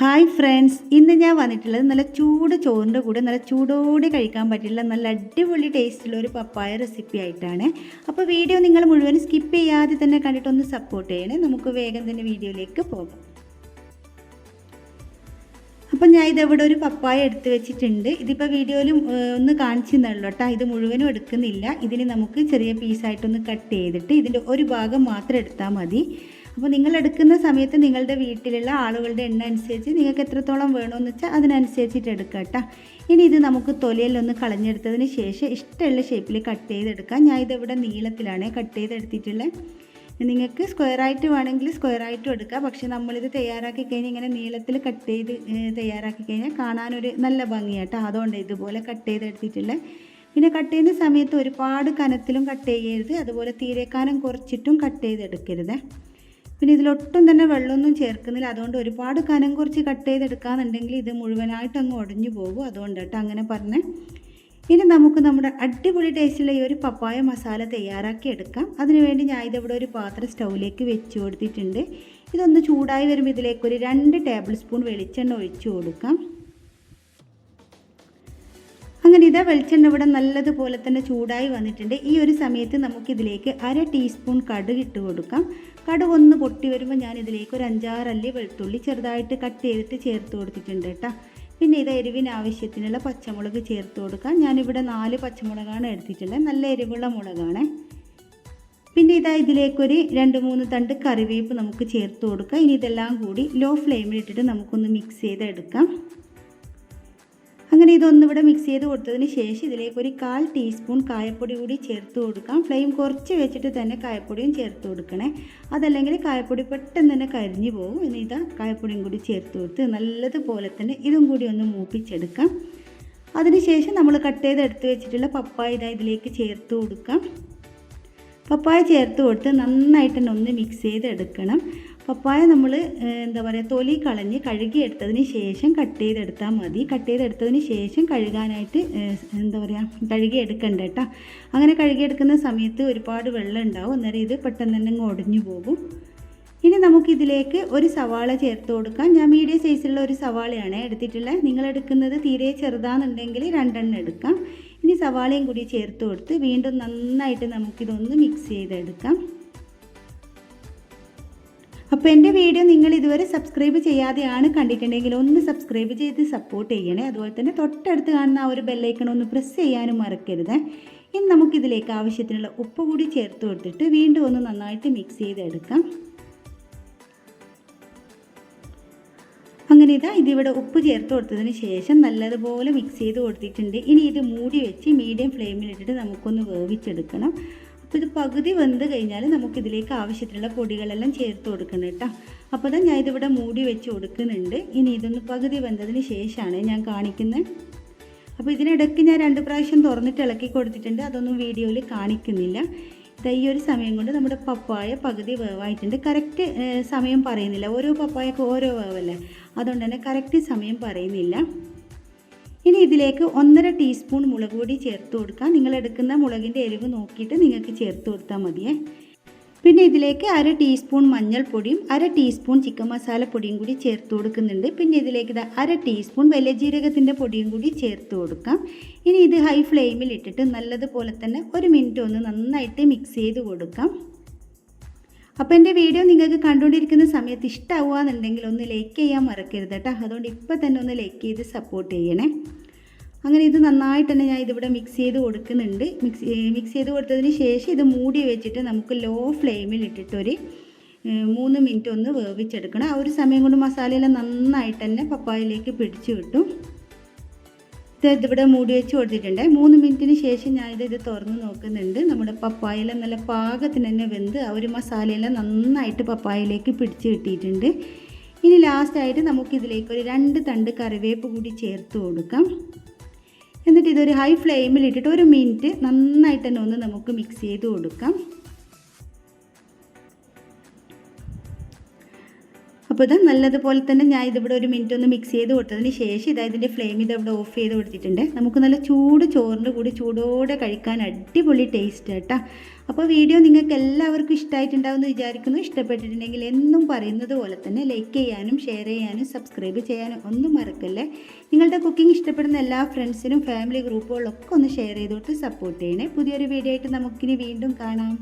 Hi friends ഇന്ന് ഞാൻ വന്നിട്ടുള്ളത് നല്ല ചൂട് ചോറിന്റെ കൂടെ നല്ല ചൂടോടെ കഴിക്കാൻ പറ്റില്ല നല്ല അടിപൊളി ടേസ്റ്റുള്ള ഒരു പപ്പായ റെസിപ്പി ആയിട്ടാണ്. അപ്പോൾ വീഡിയോ നിങ്ങൾ മുഴുവൻ സ്കിപ്പ് ചെയ്യാതെ തന്നെ കണ്ടിട്ടൊന്ന് സപ്പോർട്ട് ചെയ്യണേ. നമുക്ക് വേഗം തന്നെ വീഡിയോയിലേക്ക് പോകാം. അപ്പം ഞാൻ ഇതെവിടെ ഒരു പപ്പായ എടുത്ത് വെച്ചിട്ടുണ്ട്. ഇതിപ്പോൾ വീഡിയോയിലും ഒന്ന് കാണിച്ചു തന്നുള്ളൂ കേട്ടോ. ഇത് മുഴുവനും എടുക്കുന്നില്ല. ഇതിന് നമുക്ക് ചെറിയ പീസായിട്ടൊന്ന് കട്ട് ചെയ്തിട്ട് ഇതിന്റെ ഒരു ഭാഗം മാത്രം എടുത്താൽ മതി. അപ്പോൾ നിങ്ങൾ എടുക്കുന്ന സമയത്ത് നിങ്ങളുടെ വീട്ടിലുള്ള ആളുകളുടെ എണ്ണ അനുസരിച്ച് നിങ്ങൾക്ക് എത്രത്തോളം വേണമെന്ന് വെച്ചാൽ അതിനനുസരിച്ചിട്ട് എടുക്കുക കേട്ടോ. ഇനി ഇത് നമുക്ക് തൊലിയിലൊന്ന് കളഞ്ഞെടുത്തതിന് ശേഷം ഇഷ്ടമുള്ള ഷേപ്പിൽ കട്ട് ചെയ്തെടുക്കാം. ഞാൻ ഇതിവിടെ നീളത്തിലാണ് കട്ട് ചെയ്തെടുത്തിട്ടുള്ളത് നിങ്ങൾക്ക് സ്ക്വയർ ആയിട്ട് വേണമെങ്കിൽ സ്ക്വയർ ആയിട്ടും എടുക്കാം. പക്ഷെ നമ്മളിത് തയ്യാറാക്കി കഴിഞ്ഞാൽ ഇങ്ങനെ നീളത്തിൽ കട്ട് ചെയ്ത് തയ്യാറാക്കി കഴിഞ്ഞാൽ കാണാനൊരു നല്ല ഭംഗിയാട്ടോ അതുകൊണ്ട് ഇതുപോലെ കട്ട് ചെയ്തെടുത്തിട്ടുള്ളത് പിന്നെ കട്ട് ചെയ്യുന്ന സമയത്ത് ഒരുപാട് കനത്തിലും കട്ട് ചെയ്യരുത്. അതുപോലെ തീരെ കുറച്ചിട്ടും കട്ട് ചെയ്തെടുക്കരുത്. പിന്നെ ഇതിലൊട്ടും തന്നെ വെള്ളമൊന്നും ചേർക്കുന്നില്ല. അതുകൊണ്ട് ഒരുപാട് കനം കുറച്ച് കട്ട് ചെയ്തെടുക്കാന്നുണ്ടെങ്കിൽ ഇത് മുഴുവനായിട്ട് അങ്ങ് ഉടഞ്ഞു പോകും. അതുകൊണ്ട് കേട്ടോ അങ്ങനെ പറഞ്ഞേ. ഇനി നമുക്ക് നമ്മുടെ അടിപൊളി ടേസ്റ്റുള്ള ഈ ഒരു പപ്പായ മസാല തയ്യാറാക്കി എടുക്കാം. അതിനുവേണ്ടി ഞാൻ ഇതിവിടെ ഒരു പാത്രം സ്റ്റൗവിലേക്ക് വെച്ച് കൊടുത്തിട്ടുണ്ട്. ഇതൊന്ന് ചൂടായി വരുമ്പോൾ ഇതിലേക്ക് ഒരു രണ്ട് ടേബിൾ സ്പൂൺ വെളിച്ചെണ്ണ ഒഴിച്ചു കൊടുക്കാം. അങ്ങനെ ഇതാ വെളിച്ചെണ്ണ ഇവിടെ നല്ലതുപോലെ തന്നെ ചൂടായി വന്നിട്ടുണ്ട്. ഈ ഒരു സമയത്ത് നമുക്കിതിലേക്ക് അര ടീസ്പൂൺ കടുക് ഇട്ട് കൊടുക്കാം. കടുക് ഒന്ന് പൊട്ടി വരുമ്പോൾ ഞാൻ ഇതിലേക്ക് ഒരു അഞ്ചാറല്ലി വെളുത്തുള്ളി ചെറുതായിട്ട് കട്ട് ചെയ്തിട്ട് ചേർത്ത് കൊടുത്തിട്ടുണ്ട് കേട്ടോ. പിന്നെ ഇത് എരിവിന് ആവശ്യത്തിനുള്ള പച്ചമുളക് ചേർത്ത് കൊടുക്കാം. ഞാനിവിടെ നാല് പച്ചമുളകാണ് എടുത്തിട്ടുള്ളത്. നല്ല എരിവുള്ള മുളകാണ്. പിന്നെ ഇതാ ഇതിലേക്കൊരു രണ്ട് മൂന്ന് തണ്ട് കറിവേപ്പ് നമുക്ക് ചേർത്ത് കൊടുക്കാം. ഇനി ഇതെല്ലാം കൂടി ലോ ഫ്ലെയിമിൽ ഇട്ടിട്ട് നമുക്കൊന്ന് മിക്സ് ചെയ്തെടുക്കാം. അങ്ങനെ ഇതൊന്നിവിടെ മിക്സ് ചെയ്ത് കൊടുത്തതിന് ശേഷം ഇതിലേക്ക് ഒരു കാൽ ടീസ്പൂൺ കായപ്പൊടി കൂടി ചേർത്ത് കൊടുക്കാം. ഫ്ലെയിം കുറച്ച് വെച്ചിട്ട് തന്നെ കായപ്പൊടിയും ചേർത്ത് കൊടുക്കണേ. അതല്ലെങ്കിൽ കായപ്പൊടി പെട്ടെന്ന് തന്നെ കരിഞ്ഞു പോകും. ഇനി ഇതാ കായപ്പൊടിയും കൂടി ചേർത്ത് കൊടുത്ത് നല്ലതുപോലെ തന്നെ ഇതും കൂടി ഒന്ന് മൂപ്പിച്ചെടുക്കാം. അതിനുശേഷം നമ്മൾ കട്ട് ചെയ്ത് എടുത്ത് വെച്ചിട്ടുള്ള പപ്പായ ഇതാ ഇതിലേക്ക് ചേർത്ത് കൊടുക്കാം. പപ്പായ ചേർത്ത് കൊടുത്ത് നന്നായിട്ട് തന്നെ ഒന്ന് മിക്സ് ചെയ്ത് എടുക്കണം പപ്പായ നമ്മൾ എന്താ പറയുക തൊലി കളഞ്ഞ് കഴുകിയെടുത്തതിന് ശേഷം കട്ട് ചെയ്തെടുത്താൽ മതി. കട്ട് ചെയ്തെടുത്തതിന് ശേഷം കഴുകാനായിട്ട് എന്താ പറയുക കഴുകിയെടുക്കണ്ട കേട്ടോ. അങ്ങനെ കഴുകിയെടുക്കുന്ന സമയത്ത് ഒരുപാട് വെള്ളം ഉണ്ടാവും. അന്നേരം ഇത് പെട്ടെന്ന് തന്നെ അങ്ങ് ഒടിഞ്ഞു പോകും. ഇനി നമുക്കിതിലേക്ക് ഒരു സവാള ചേർത്ത് കൊടുക്കാം. ഞാൻ മീഡിയം സൈസിലുള്ള ഒരു സവാളയാണ് എടുത്തിട്ടുള്ളത്. നിങ്ങൾ എടുക്കുന്നത് തീരെ ചെറുതാണെന്നുണ്ടെങ്കിൽ രണ്ടെണ്ണം എടുക്കാം. ഇനി സവാളയും കൂടി ചേർത്ത് കൊടുത്ത് വീണ്ടും നന്നായിട്ട് നമുക്കിതൊന്ന് മിക്സ് ചെയ്തെടുക്കാം. അപ്പോൾ എന്റെ വീഡിയോ നിങ്ങൾ ഇതുവരെ സബ്സ്ക്രൈബ് ചെയ്യാതെയാണ് കണ്ടിട്ടുണ്ടെങ്കിൽ ഒന്ന് സബ്സ്ക്രൈബ് ചെയ്ത് സപ്പോർട്ട് ചെയ്യണേ. അതുപോലെ തന്നെ തൊട്ടടുത്ത് കാണുന്ന ആ ഒരു ബെല്ലൈക്കൺ ഒന്ന് പ്രസ് ചെയ്യാനും മറക്കരുത്. ഇനി നമുക്കിതിലേക്ക് ആവശ്യത്തിനുള്ള ഉപ്പ് കൂടി ചേർത്ത് കൊടുത്തിട്ട് വീണ്ടും ഒന്ന് നന്നായിട്ട് മിക്സ് ചെയ്തെടുക്കാം. അങ്ങനെ ഇതാ ഇതിവിടെ ഉപ്പ് ചേർത്ത് കൊടുത്തതിന് ശേഷം നല്ലതുപോലെ മിക്സ് ചെയ്ത് കൊടുത്തിട്ടുണ്ട്. ഇനി ഇത് മൂടി വെച്ച് മീഡിയം ഫ്ലെയിമിലിട്ടിട്ട് നമുക്കൊന്ന് വേവിച്ചെടുക്കണം. അപ്പോൾ പകുതി വെന്ത് കഴിഞ്ഞാൽ നമുക്കിതിലേക്ക് ആവശ്യത്തിനുള്ള പൊടികളെല്ലാം ചേർത്ത് കൊടുക്കണം കേട്ടോ. അപ്പോൾ തന്നെ ഞാൻ ഇതിവിടെ മൂടി വെച്ച് കൊടുക്കുന്നുണ്ട്. ഇനി ഇതൊന്ന് പകുതി വെന്തതിന് ശേഷമാണ് ഞാൻ കാണിക്കുന്നത്. അപ്പോൾ ഇതിനിടയ്ക്ക് ഞാൻ രണ്ട് പ്രാവശ്യം തുറന്നിട്ട് ഇളക്കി കൊടുത്തിട്ടുണ്ട്. അതൊന്നും വീഡിയോയിൽ കാണിക്കുന്നില്ല. ഈ ഒരു സമയം കൊണ്ട് നമ്മുടെ പപ്പായ പകുതി വേവായിട്ടുണ്ട്. കറക്റ്റ് സമയം പറയുന്നില്ല. ഓരോ പപ്പായക്ക് ഓരോ വേവല്ലേ? അതുകൊണ്ട് തന്നെ കറക്റ്റ് സമയം പറയുന്നില്ല. ഇതിലേക്ക് ഒന്നര ടീസ്പൂൺ മുളക് പൊടി ചേർത്ത് കൊടുക്കാം. നിങ്ങൾ എടുക്കുന്ന മുളകിന്റെ എരിവ് നോക്കിയിട്ട് നിങ്ങൾക്ക് ചേർത്ത് കൊടുത്താൽ മതിയേ. പിന്നെ ഇതിലേക്ക് അര ടീസ്പൂൺ മഞ്ഞൾപ്പൊടിയും അര ടീസ്പൂൺ ചിക്കൻ മസാല പൊടിയും കൂടി ചേർത്ത് കൊടുക്കുന്നുണ്ട്. പിന്നെ ഇതിലേക്ക് ഇതാ അര ടീസ്പൂൺ വലിയ ജീരകത്തിന്റെ പൊടിയും കൂടി ചേർത്ത് കൊടുക്കാം. ഇനി ഇത് ഹൈ ഫ്ലെയിമിൽ ഇട്ടിട്ട് നല്ലതുപോലെ തന്നെ ഒരു മിനിറ്റ് ഒന്ന് നന്നായിട്ട് മിക്സ് ചെയ്ത് കൊടുക്കാം. അപ്പോൾ എന്റെ വീഡിയോ നിങ്ങൾക്ക് കണ്ടുകൊണ്ടിരിക്കുന്ന സമയത്ത് ഇഷ്ടമാവുക എന്നുണ്ടെങ്കിൽ ഒന്ന് ലൈക്ക് ചെയ്യാൻ മറക്കരുത് കേട്ടോ. അതുകൊണ്ട് ഇപ്പോൾ തന്നെ ഒന്ന് ലൈക്ക് ചെയ്ത് സപ്പോർട്ട് ചെയ്യണേ. അങ്ങനെ ഇത് നന്നായിട്ട് തന്നെ ഞാൻ ഇതിവിടെ മിക്സ് ചെയ്ത് കൊടുക്കുന്നുണ്ട്. മിക്സ് മിക്സ് ചെയ്ത് കൊടുത്തതിന് ശേഷം ഇത് മൂടി വെച്ചിട്ട് നമുക്ക് ലോ ഫ്ലെയിമിൽ ഇട്ടിട്ടൊരു മൂന്ന് മിനിറ്റ് ഒന്ന് വേവിച്ചെടുക്കണം. ആ ഒരു സമയം കൊണ്ട് മസാലയെല്ലാം നന്നായിട്ട് തന്നെ പപ്പായയിലേക്ക് പിടിച്ചു കിട്ടും. ഇത് ഇതിവിടെ മൂടി വെച്ച് കൊടുത്തിട്ടുണ്ട്. മൂന്ന് മിനിറ്റിന് ശേഷം ഞാനിത് ഇത് തുറന്ന് നോക്കുന്നുണ്ട്. നമ്മുടെ പപ്പായയെല്ലാം നല്ല പാകത്തിന് തന്നെ വെന്ത് ആ ഒരു മസാലയെല്ലാം നന്നായിട്ട് പപ്പായയിലേക്ക് പിടിച്ച് കിട്ടിയിട്ടുണ്ട്. ഇനി ലാസ്റ്റായിട്ട് നമുക്കിതിലേക്ക് ഒരു രണ്ട് തണ്ട് കറിവേപ്പ് കൂടി ചേർത്ത് കൊടുക്കാം. എന്നിട്ട് ഇതൊരു ഹൈ ഫ്ലെയിമിൽ ഇട്ടിട്ട് ഒരു മിനിറ്റ് നന്നായിട്ട് തന്നെ ഒന്ന് നമുക്ക് മിക്സ് ചെയ്ത് കൊടുക്കാം. അപ്പോൾ ഇത് നല്ലതുപോലെ തന്നെ ഞാൻ ഇതിവിടെ ഒരു മിനിറ്റ് ഒന്ന് മിക്സ് ചെയ്ത് കൊടുത്തതിന് ശേഷം ഇതാ ഇതിന്റെ ഫ്ലെയിം ഇത് അവിടെ ഓഫ് ചെയ്ത് കൊടുത്തിട്ടുണ്ട്. നമുക്ക് നല്ല ചൂട് ചോറിന്റെ കൂടി ചൂടോടെ കഴിക്കാൻ അടിപൊളി ടേസ്റ്റ് കേട്ടോ അപ്പോൾ വീഡിയോ നിങ്ങൾക്ക് എല്ലാവർക്കും ഇഷ്ടമായിട്ടുണ്ടാവുമെന്ന് വിചാരിക്കുന്നു. ഇഷ്ടപ്പെട്ടിട്ടുണ്ടെങ്കിൽ എന്നും പറയുന്നത് പോലെ തന്നെ ലൈക്ക് ചെയ്യാനും ഷെയർ ചെയ്യാനും സബ്സ്ക്രൈബ് ചെയ്യാനും ഒന്നും മറക്കല്ലേ. നിങ്ങളുടെ കുക്കിംഗ് ഇഷ്ടപ്പെടുന്ന എല്ലാ ഫ്രണ്ട്സിനും ഫാമിലി ഗ്രൂപ്പുകളൊക്കെ ഒന്ന് ഷെയർ ചെയ്തോട്ട് സപ്പോർട്ട് ചെയ്യണേ. പുതിയൊരു വീഡിയോ ആയിട്ട് നമുക്കിനി വീണ്ടും കാണാം.